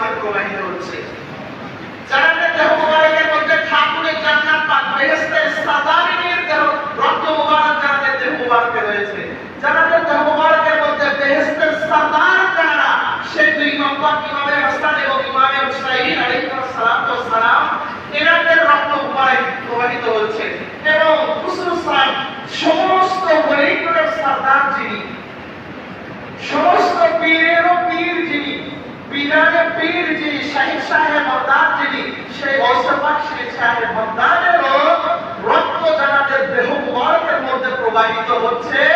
প্রবাহিত হচ্ছে। যারা সেই ঐশ্বর্বাসী রক্ত জানাদের দেহ মুবারকের মধ্যে প্রবাহিত হচ্ছে।